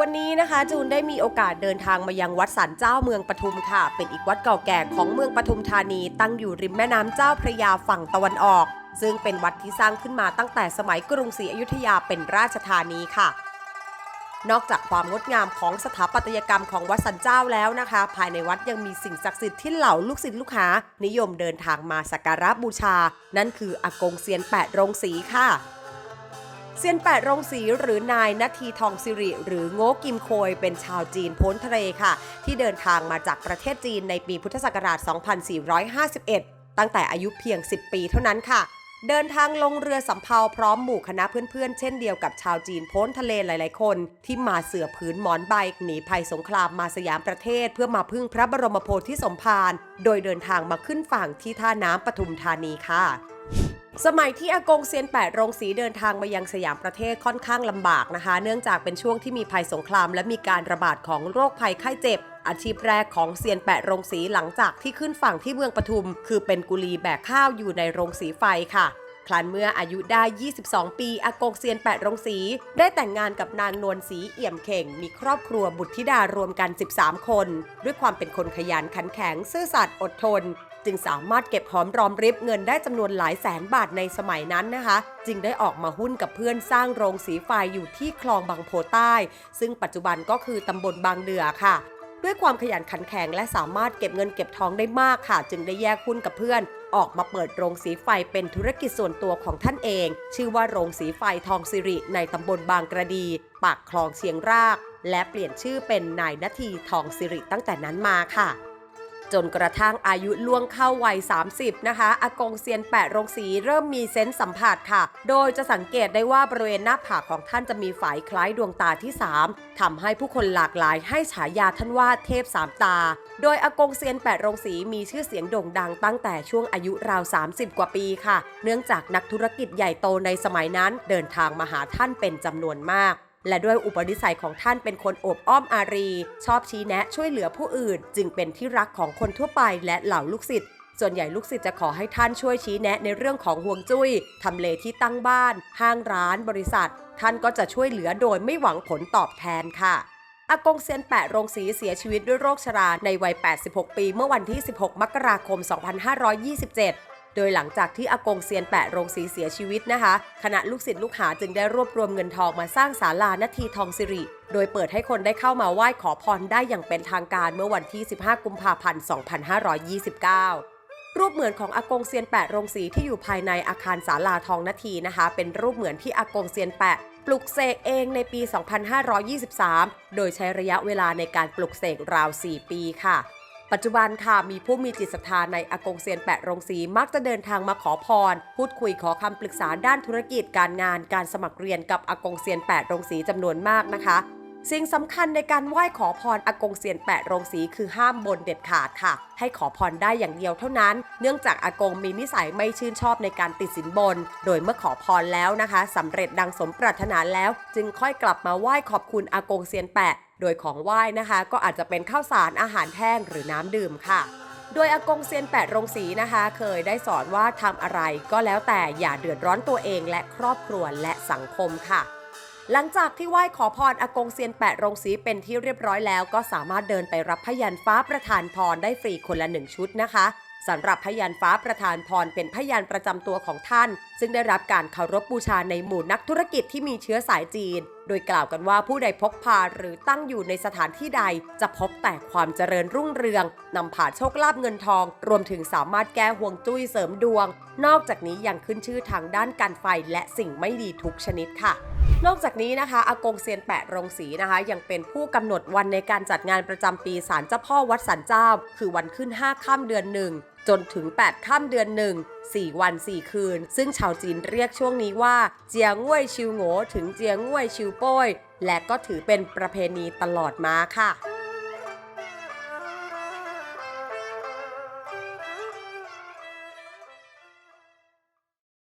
วันนี้นะคะจูนได้มีโอกาสเดินทางมายังวัดสันเจ้าเมืองปทุมค่ะ เป็นอีกวัดเก่าแก่ของเมืองปทุมธานี ตั้งอยู่ริมแม่น้ำเจ้าพระยาฝั่งตะวันออก ซึ่งเป็นวัดที่สร้างขึ้นมาตั้งแต่สมัยกรุงศรีอยุธยาเป็นราชธานีค่ะ นอกจากความงดงามของสถาปัตยกรรมของวัดสันเจ้าแล้วนะคะ ภายในวัดยังมีสิ่งศักดิ์สิทธิ์ที่เหล่าลูกศิษย์ลูกหา นิยมเดินทางมาสักการะบูชา นั่นคืออากงเซียนแปดโรงสีค่ะ เซียนแปดโรงสีหรือนายนาทีทองสิริ หรือโง่กิมโคยเป็นชาวจีนพ้นทะเลค่ะ ที่เดินทางมาจากประเทศจีนในปีพุทธศักราช 2451 ตั้งแต่อายุเพียง 10 ปีเท่านั้นค่ะ เดินทางลงเรือสำเภาพร้อมหมู่คณะเพื่อนๆ เช่นเดียวกับชาวจีนพ้นทะเลหลายๆ คน ที่มาเสือผืนหมอนใบหนีภัยสงครามมาสยามประเทศ เพื่อมาพึ่งพระบรมโพธิสมภารโดยเดินทางมาขึ้นฝั่งที่ท่าน้ำปทุมธานีค่ะ สมัยที่อากงเซียนแปดโรงสีเดินทางมายังสยามประเทศค่อนข้างลำบากนะคะ เนื่องจากเป็นช่วงที่มีภัยสงคราม และมีการระบาดของโรคภัยไข้เจ็บ อาชีพแรกของเซียนแปดโรงสีหลังจากที่ขึ้นฝั่งที่เมืองปทุม คือเป็นกุลีแบกข้าวอยู่ในโรงสีไฟค่ะคลันเมื่ออายุได้ 22 ปี อากงเซียนแปดโรงสี ได้แต่งงานกับนางนวลศรีเอี่ยมเข่ง มีครอบครัวบุตรธิดารวมกัน 13 คน ด้วยความเป็นคนขยันขันแข็ง ซื่อสัตย์อดทน จึงสามารถเก็บหอมรอมริบเงินได้จำนวนหลายแสนบาทในสมัยนั้นนะคะ จึงได้ออกมาหุ้นกับเพื่อนสร้างโรงสีไฟอยู่ที่คลองบางโพใต้ ซึ่งปัจจุบันก็คือตำบลบางเดือค่ะ ด้วยความขยันขันแข็งและสามารถเก็บเงินเก็บทองได้มากค่ะ จึงได้แยกหุ้นกับเพื่อน ออกมาเปิดโรงสีไฟเป็นธุรกิจส่วนตัวของท่านเอง ชื่อว่าโรงสีไฟทองสิริในตำบลบางกระดี ปากคลองเชียงราก และเปลี่ยนชื่อเป็นนายนาทีทองสิริตั้งแต่นั้นมาค่ะ จนกระทั่งอายุล่วงเข้าวัย 30 นะคะ อากงเซียนแปะโรงสีเริ่มมีเซนส์สัมผัสค่ะ โดยจะสังเกตได้ว่าบริเวณหน้าผากของท่านจะมีฝายคล้ายดวงตาที่ 3ทำให้ผู้คนหลากหลายให้ฉายาท่านว่าเทพสามตา โดยอากงเซียนแปดโรงสีมีชื่อเสียงโด่งดังตั้งแต่ช่วงอายุราว 30 กว่าปีค่ะ เนื่องจากนักธุรกิจใหญ่โตในสมัยนั้นเดินทางมาหาท่านเป็นจำนวนมาก และด้วยอุปนิสัยของท่านเป็นคนโอบอ้อมอารี ชอบชี้แนะช่วยเหลือผู้อื่น จึงเป็นที่รักของคนทั่วไปและเหล่าลูกศิษย์ส่วนใหญ่ลูกศิษย์จะขอให้ท่านช่วยชี้แนะในเรื่องของห่วงจุ้ยทำเลที่ตั้งบ้าน ห้างร้าน บริษัท ท่านก็จะช่วยเหลือโดยไม่หวังผลตอบแทนค่ะอากงเซียนแปะโรงสีเสียชีวิตด้วยโรคชราในวัย 86 ปี เมื่อวันที่ 16 มกราคม 2527 โดยหลังจากที่อากงเซียนแปะโรงสีเสียชีวิตนะคะ คณะลูกศิษย์ลูกหาจึงได้รวบรวมเงินทองมาสร้างศาลานาทีทองสิริ โดยเปิดให้คนได้เข้ามาไหว้ขอพรได้อย่างเป็นทางการเมื่อวันที่ 15 กุมภาพันธ์ 2529รูปเหมือนของอากงเซียนแปะโรงสีที่อยู่ภายในอาคารศาลาทองนาทีนะคะ เป็นรูปเหมือนที่อากงเซียนแปะ ปลุกเสกเองในปี 2523 โดยใช้ระยะเวลาในการปลุกเสกราว 4 ปีค่ะ ปัจจุบันค่ะมีผู้มีจิตศรัทธาในอากงเซียนแปะโรงสีมักจะเดินทางมาขอพร พูดคุยขอคำปรึกษาด้านธุรกิจการงานการสมัครเรียนกับอากงเซียนแปะโรงสีจำนวนมากนะคะสิ่งสำคัญในการไหว้ขอพรอากงเซียนแปะโรงสีคือห้ามบนเด็ดขาดค่ะ ให้ขอพรได้อย่างเดียวเท่านั้น เนื่องจากอากงมีนิสัยไม่ชื่นชอบในการติดสินบน โดยเมื่อขอพรแล้วนะคะสำเร็จดังสมปรารถนาแล้ว จึงค่อยกลับมาไหว้ขอบคุณอากงเซียนแปะ โดยของไหว้นะคะ ก็อาจจะเป็นข้าวสารอาหารแห้งหรือน้ำดื่มค่ะ โดยอากงเซียนแปดโรงสีนะคะ เคยได้สอนว่าทำอะไรก็แล้วแต่อย่าเดือดร้อนตัวเองและครอบครัวและสังคมค่ะหลังจากที่ไหว้ขอพรอากงเซียนแปดโรงสีเป็นที่เรียบร้อยแล้วก็สามารถเดินไปรับพยันฟ้าประธานพรได้ฟรีคนละหนึ่งชุดนะคะสำหรับพยันฟ้าประธานพรเป็นพยันประจำตัวของท่าน ซึ่งได้รับการเคารพบูชาในหมู่นักธุรกิจที่มีเชื้อสายจีนโดยกล่าวกันว่าผู้ใดพกพาหรือตั้งอยู่ในสถานที่ใด จะพบแต่ความเจริญรุ่งเรืองนำผ่าโชคลาภเงินทอง รวมถึงสามารถแก้ห่วงจุ้ยเสริมดวง นอกจากนี้ยังขึ้นชื่อทางด้านการไฟและสิ่งไม่ดีทุกชนิดค่ะนอกจากนี้นะคะอากงเซียนแปะรงสีนะคะ ยังเป็นผู้กำหนดวันในการจัดงานประจำปีศาลเจ้าพ่อวัดสันเจ้า คือวันขึ้น 5 ค่ำเดือนหนึ่ง จนถึง 8 ค่ำเดือนหนึ่ง4 วัน 4 คืน ซึ่งชาวจีนเรียกช่วงนี้ว่า เจียง่วยชิวโงถึงเจียง่วยชิวโป้ย และก็ถือเป็นประเพณีตลอดมาค่ะ